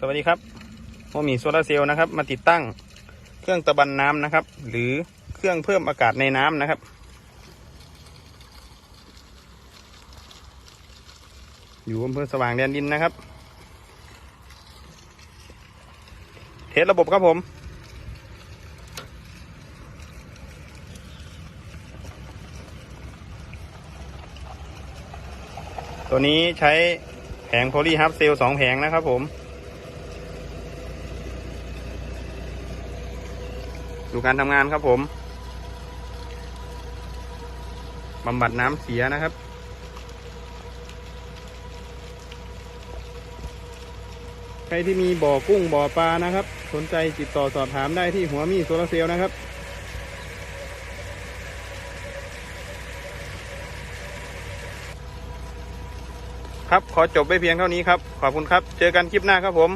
สวัสดีครับโมมีโซลาเซลล์นะครับ มาติดตั้งเครื่องตะบันน้ำนะครับ หรือเครื่องเพิ่มอากาศในน้ำนะครับ อยู่อำเภอสว่างแดนดินนะครับ เทสระบบครับผมตัวนี้ใช้แผงโพลีฮับเซลสองแผงนะครับผม ดูการทำงานครับผมบำบัดน้ำเสียนะครับ ใครที่มีบ่อกุ้งบ่อปลานะครับ สนใจติดต่อสอบถามได้ที่หัวมีโซลาเซลล์นะครับครับ ขอจบไปเพียงเท่านี้ครับ ขอบคุณครับ เจอกันคลิปหน้าครับผม